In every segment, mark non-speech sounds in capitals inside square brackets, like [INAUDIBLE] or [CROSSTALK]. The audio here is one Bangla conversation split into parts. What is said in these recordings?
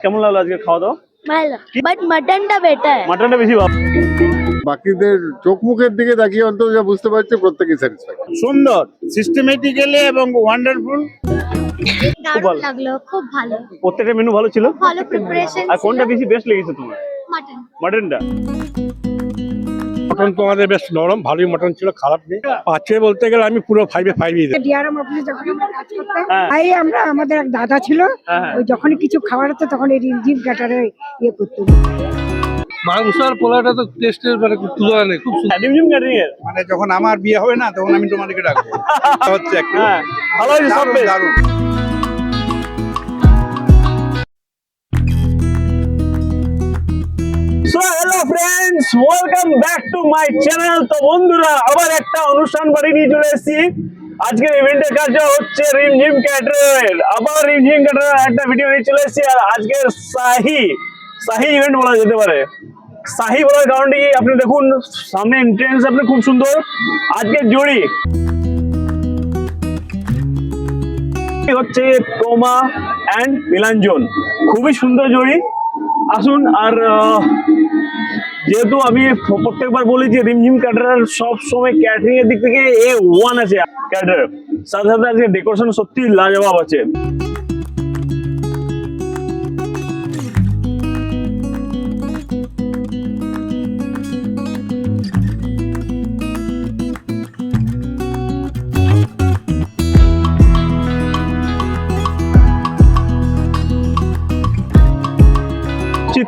কেমন লাগল আজকে খাওয়া দাওয়া? ভালো। বাট মাটনটা বেটার মাটনটা বেশি ভালো। বাকিদের চোখ মুখের দিকে তাকিয়ে অন্তত যা বুঝতে পারছে প্রত্যেকই স্যাটিসফাই সুন্দর সিস্টেমেটিক্যালি এবং ওয়ান্ডারফুল খুব ভালো। লাগল খুব ভালো। প্রত্যেকটা মেনু ভালো ছিল? ভালো প্রিপারেশন আর কোনটা বেশি বেস্ট লেগেছে তোমার? মাটন মাটনটা মটন তো আমাদের বেশ নরম ভালোই মটন ছিল খারাপ নেই। পাঁচে বলতে গেলে আমি পুরো ফাইভে ফাইভই দিই। ডিআরএম অফিসে যখন আমরা কাজ করতাম হ্যাঁ। তাই আমরা আমাদের এক দাদা ছিল হ্যাঁ, হ্যাঁ। ওই যখনই কিছু খাবার হতো তখন এই রিমঝিম ক্যাটারে ইয়ে করতো। মাংস আর পোলাটা তো টেস্টের মানে তুলনা নেই খুব এর। মানে যখন আমার বিয়ে হবে না তখন আমি তোমাদেরকে ডাকবো। হচ্ছে একটু হ্যাঁ ভালো হয়েছে সব দারুণ, friends welcome back to my channel তো বন্ধুরা, আবার একটা অনুষ্ঠান বাড়ি নিয়ে চলে এসেছি। আজকের ইভেন্টের হচ্ছে আবার একটা ভিডিও নিয়ে চলে এসেছি, আর আজকের শাহি ইভেন্ট বলা যেতে পারে। শাহি বলার আপনি দেখুন, সামনে এন্ট্রেন্স আপনি খুব সুন্দর। আজকের জড়ি হচ্ছে ক্রোমা অ্যান্ড নীলাঞ্জন খুবই সুন্দর জড়ি। আসুন, আর যেহেতু আমি প্রত্যেকবার বলি যে রিমঝিম ক্যাটারার সব সময় ক্যাটারিং এর দিক থেকে এ ওয়ান আছে ক্যাটারার সাথে সাথে আজকে ডেকোরেশন সত্যি লাজবাব আছে।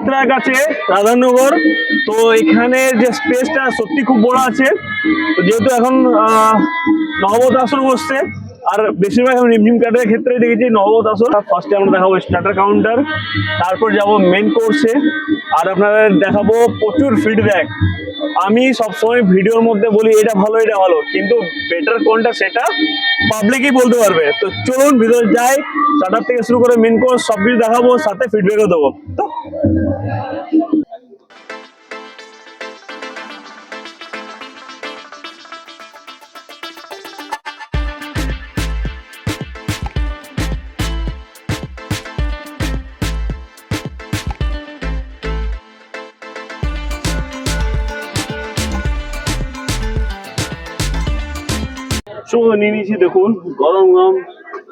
চিত্রার কাছে রাধানগর। তো এখানে যে স্পেসটা সত্যি খুব বড় আছে। যেহেতু এখন আহ, নহবত আসন বসছে আর বেশিরভাগ আমি রিমঝিম কাটের ক্ষেত্রে দেখেছি নহবত আসন ফার্স্টে আমরা দেখাবো স্টার্টার কাউন্টার তারপর যাব মেন কোর্সে আর আপনাদের দেখাবো প্রচুর ফিডব্যাক আমি সবসময় ভিডিওর মধ্যে বলি এটা ভালো এটা ভালো। কিন্তু বেটার কোনটা সেটা পাবলিকই বলতে পারবে। তো চলুন ভিতরে যাই। স্টার্টার থেকে শুরু করে মেন কোর্স সব কিছু দেখাবো সাথে ফিডব্যাকও দেবো। তো সময় নিয়ে নিয়েছি, দেখুন, গরম গরম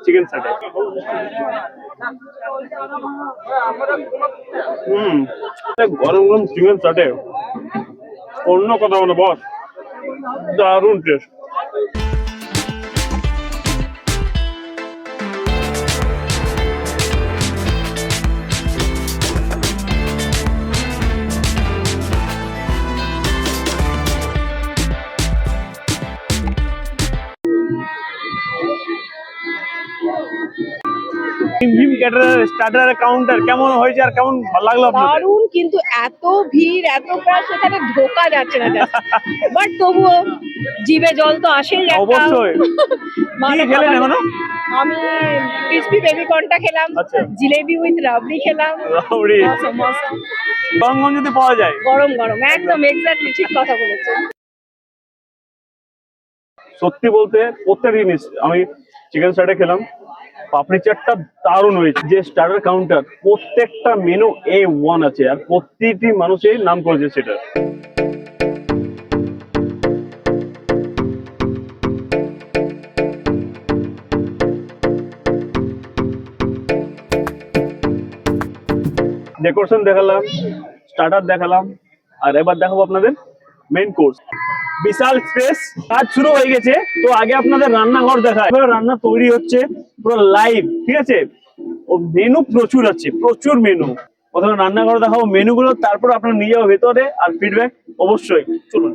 চিকেন স্যাটে হুম গরম গরম চিকেন স্যাটে অন্য কথা মানে বস। দারুণ টেস্ট জিম ক্যাটার স্টার্টার কাউন্টার কেমন হয়েছে আর কেমন ভালো লাগল আপনাদের দারুণ কিন্তু এত ভিড় এত প্রায় সেখানে ঢোকা যাচ্ছে না বাট তবুও জিভে জল তো আসেই একটা। অবশ্যই। মানে [LAUGHS] কি খেলেন এখনও? আমি ক্রিসপি বেবি কর্নটা খেলাম আচ্ছা। জিলেবি উইথ রাবড়ি খেলাম রাবড়ি। গরম গরম যদি পাওয়া যায় গরম গরম একদম এক্স্যাক্টলি ঠিক কথা বলেছ সত্যি বলতে প্রত্যেক জিনিস আমি চিকেন স্টার্টার খেলাম পাপড়ি চাটটা দারুণ হয়েছে। যে স্টার্টার কাউন্টার প্রত্যেকটা মেনু এ ওয়ান আছে আর প্রতিটি মানুষের নাম করেছে সেটা। ডেকোরেশন দেখালাম স্টার্টার দেখালাম, আর এবার দেখাবো আপনাদের মেন কোর্স বিশাল স্পেস কাজ শুরু হয়ে গেছে। তো আগে আপনাদের রান্নাঘর দেখায়। রান্না তৈরি হচ্ছে পুরো লাইভ ঠিক আছে? ও মেনু প্রচুর আছে, প্রচুর মেনু প্রথমে রান্নাঘর দেখাবো মেনুগুলো তারপর আপনারা নিয়ে যাব ভেতরে, আর ফিডব্যাক অবশ্যই। চলুন।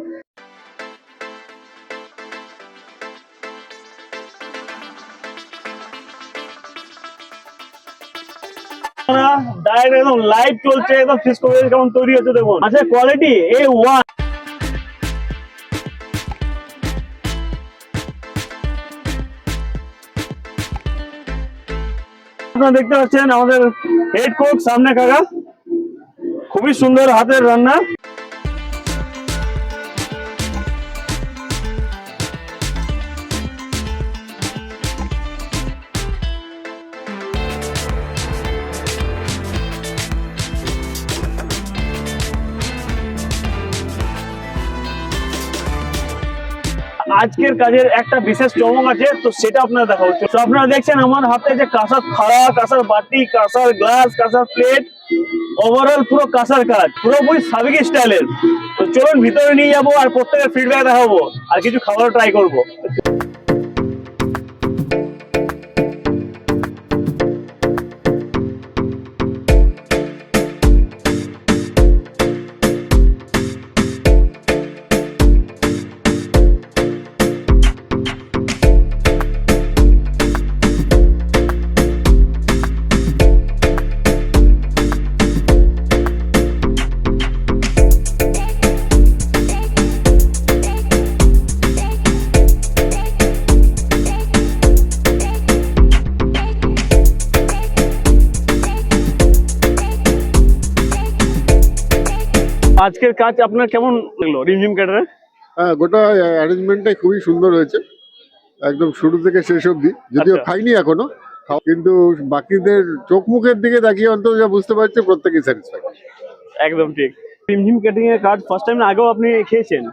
ডাইরেক্ট একদম লাইভ চলছে, একদম ফিস কেমন তৈরি হচ্ছে দেখুন। আচ্ছা কোয়ালিটি এ ওয়ান আপনারা দেখতে পাচ্ছেন আমাদের হেড কোক সামনে কাকা। খুবই সুন্দর হাতের রান্না। আজকের কাজের একটা বিশেষ চমক আছে, তো সেটা আপনারা দেখা হচ্ছে তো আপনারা দেখছেন আমার হাতে যে কাঁসার থালা, কাঁসার বাটি, কাঁসার গ্লাস, কাঁসার প্লেট ওভারঅল পুরো কাঁসার কাজ, পুরোপুরি সাবিক স্টাইলের। তো চলুন ভিতরে নিয়ে যাব আর প্রত্যেকের ফিডব্যাক দেখাবো, আর কিছু খাবার ট্রাই করব। আজকের কাজ আপনার কেমন লাগল রিমঝিম ক্যাটারে হ্যাঁ গোটা অ্যারেঞ্জমেন্টটাই খুবই সুন্দর হয়েছে। একদম শুরু থেকে শেষ অবধি। যদিও আচ্ছা। খাইনি এখনও কিন্তু বাকিদের চোখ মুখের দিকে তাকিয়ে অন্তত যা বুঝতে পারছি প্রত্যেকেই স্যাটিসফাই একদম ঠিক। রিমঝিম ক্যাটারিং এর কাজ ফার্স্ট টাইম আগেও আপনি খেয়েছেন?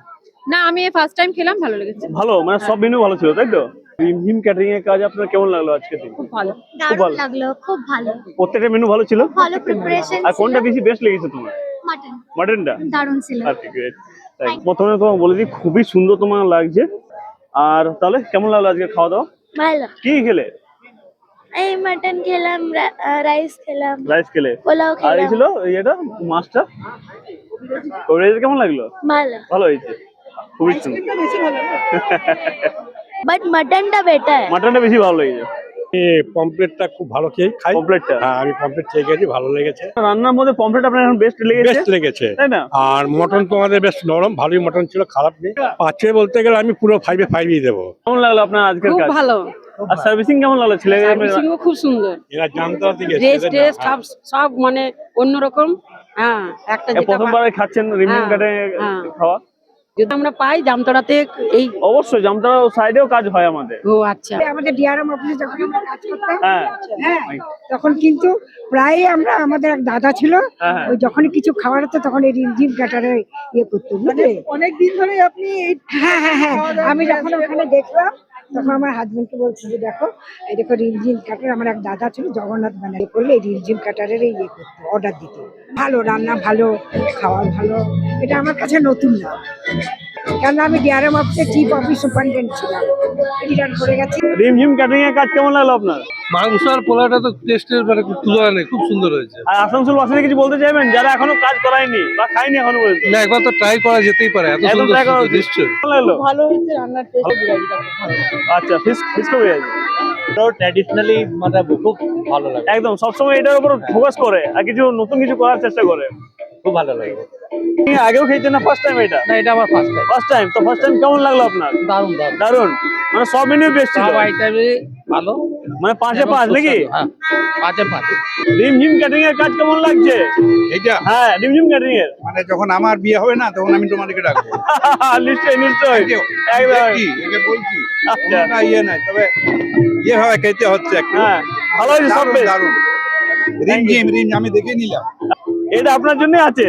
না আমি ফার্স্ট টাইম খেলাম ভালো লেগেছে। ভালো মানে সব মেনু ভালো ছিল তাই তো? রিমঝিম ক্যাটারিং এর কাজ আপনার কেমন লাগল আজকে খুব ভালো। ভালো। দারুণ লাগল খুব ভালো। প্রত্যেকটা মেনু ভালো ছিল? ভালো প্রিপারেশন আর কোনটা বেশি বেস্ট লেগেছে তোমার? মাটনটা? দারুণ ছিল। আচ্ছা প্রথমে তোমাকে বলে দিই খুবই সুন্দর তোমার লাগছে। আর তাহলে কেমন লাগল আজকে খাওয়া দাওয়া? ভালো। কি খেলে? এই মাটন খেলাম রাইস খেলাম রাইস খেলে। পোলাও আর এই খেলাম। ছিল ইয়েটা মাছটা? ওই কেমন লাগল? ভালো। ভালো হয়েছে। খুবই সুন্দর। বাট মাটনটা বেটার মাটনটা বেশি ভালো লেগেছে। পমপ্লেটটা খুব ভালো খেয়ে খাই। পমপ্লেটটা হ্যাঁ আমি পমপ্লেট খেয়ে গেছি ভালো লেগেছে। রান্নার মধ্যে পমপ্লেট আপনার এখন বেস্ট লেগেছে? বেস্ট লেগেছে। তাই না? আর মটন তো আমাদের বেশ নরম ভালোই মটন ছিল খারাপ নেই। পাঁচে বলতে গেলে আমি পুরো ফাইভে ফাইভই দেবো। কেমন লাগল আপনার আজকের খুব ভালো। আর সার্ভিসিং কেমন লাগল? ছেলে খুব সুন্দর। এরা জানতো থেকে সব সব মানে অন্যরকম। হ্যাঁ একটা যেটা প্রথমবার খাচ্ছেন রিমিং হ্যাঁ, কাটে হ্যাঁ। খাওয়া? যদি আমরা পাই জামতড়াতে এই অবশ্যই জামতড়া সাইডেও কাজ হয় আমাদের। ও আচ্ছা। আমাদের ডিআরএম অফিসে যখন আমরা কাজ করতাম হ্যাঁ। হ্যাঁ তখন কিন্তু প্রায় আমরা আমাদের এক দাদা ছিল হ্যাঁ, হ্যাঁ। ওই যখনই কিছু খাবার হতো তখন এই রিমঝিম ক্যাটারে ইয়ে করতো বুঝলে? অনেক দিন ধরে আপনি হ্যাঁ হ্যাঁ হ্যাঁ। আমি যখন ওখানে দেখলাম তখন আমার হাজব্যান্ডকে বলছি যে, দেখো, এই দেখো রিলজিম কাটার আমার এক দাদা ছিল, জগন্নাথ ব্যানারে করলে এই রিলজিম কাটারের ইয়ে করতো অর্ডার দিত। ভালো রান্না, ভালো খাওয়া, ভালো। এটা আমার কাছে নতুন না। কেন আমি ডিআরএম অফিসে চিফ অফিস সুপারিনটেন্ডেন্ট ছিলাম। রিটার্ন করে গেছি। রিমঝিম এর কাজ কেমন লাগল আপনার? মাংস আর পোলাওটা তো টেস্টের মানে খুব তুলনা নেই খুব সুন্দর হয়েছে। আর আসানসোল বাসীদের কিছু বলতে চাইবেন? যারা এখনও কাজ করায়নি বা খায়নি এখনও পর্যন্ত? না একবার তো ট্রাই করা যেতেই পারে এত সুন্দর নিশ্চয়ই ভালো হয়েছে রান্নার টেস্ট আচ্ছা ফিস ফিস কবে আছে ট্র্যাডিশনালি মানে খুব ভালো লাগে। একদম সবসময় এটার উপর ফোকাস করে আর কিছু নতুন কিছু করার চেষ্টা করে। খুব ভালো লাগে। আগেও খেয়েছেন না ফার্স্ট টাইম এটা? না এটা আমার ফার্স্ট টাইম ফার্স্ট টাইম তো ফার্স্ট টাইম কেমন লাগল আপনার? দারুণ দারুণ। দারুণ মানে সব মেনু বেস্ট ছিল। ভালো। মানে পাঁচে পাঁচ নাকি? হ্যাঁ পাঁচে পাঁচ। রিমঝিম ক্যাটারিং এর কাজ কেমন লাগছে? এইটা? হ্যাঁ রিমঝিম ক্যাটারিং এর। মানে যখন আমার বিয়ে হবে না তখন আমি তোমাদেরকে ডাকবো। [LAUGHS] নিশ্চয়ই নিশ্চয়ই. একদম। একে বলছি। আচ্ছা। না ইয়ে নাই তবে ইয়ে ভাবে খেতে হচ্ছে একটু। হ্যাঁ ভালো হয়েছে সব দারুণ বেশ। দারুণ। রিম জিম রিম আমি দেখে নিলাম। এটা আপনার জন্য আছে?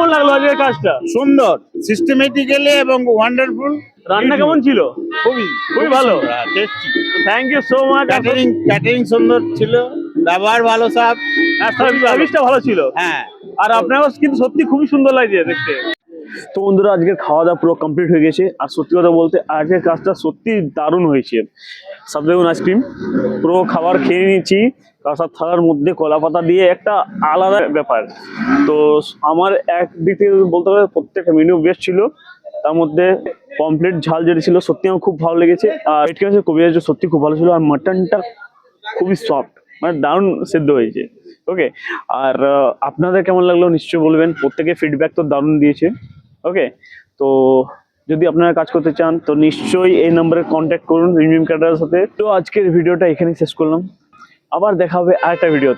থ্যাংক লাগল আজকের কাজটা? সুন্দর সিস্টেমেটিক্যালি এবং ওয়ান্ডারফুল রান্না কেমন ছিল? খুবই খুবই ভালো। Tasty thank you so much catering catering সুন্দর ছিল ব্যবহার ভালো সাহেব সার্ভিসটা ভালো। ছিল। হ্যাঁ। আর আপনার কিন্তু সত্যি খুবই সুন্দর লাগছে দেখতে। তো বন্ধুরা, আজকের খাওয়া দাওয়া পুরো কমপ্লিট হয়ে গেছে। আর সত্যি কথা বলতে আজকের কাজটা সত্যি দারুণ হয়েছে। সব দেখুন আইসক্রিম পুরো খাবার খেয়ে নিয়েছি। কাঁসার থালার মধ্যে কলা পাতা দিয়ে একটা আলাদা ব্যাপার। তো আমার এক দিক থেকে বলতে পারে প্রত্যেকটা মেনু বেস্ট ছিল। তার মধ্যে কমপ্লিট ঝাল যেটা ছিল, সত্যি আমার খুব ভালো লেগেছে। আর পেটকে কবিরাজ সত্যি খুব ভালো ছিল। আর মাটনটা খুবই সফট মানে দারুণ সেদ্ধ হয়েছে। ওকে আর আপনাদের কেমন লাগল নিশ্চয়ই বলবেন। প্রত্যেকে ফিডব্যাক তো দারুণ দিয়েছে। ওকে তো যদি আপনারা কাজ করতে চান, তো নিশ্চয়ই এই নম্বরে কন্ট্যাক্ট করুন রিমিম ক্যাটারের সাথে। তো আজকের ভিডিওটা এখানেই শেষ করলাম। আবার দেখা হবে আরেকটা ভিডিও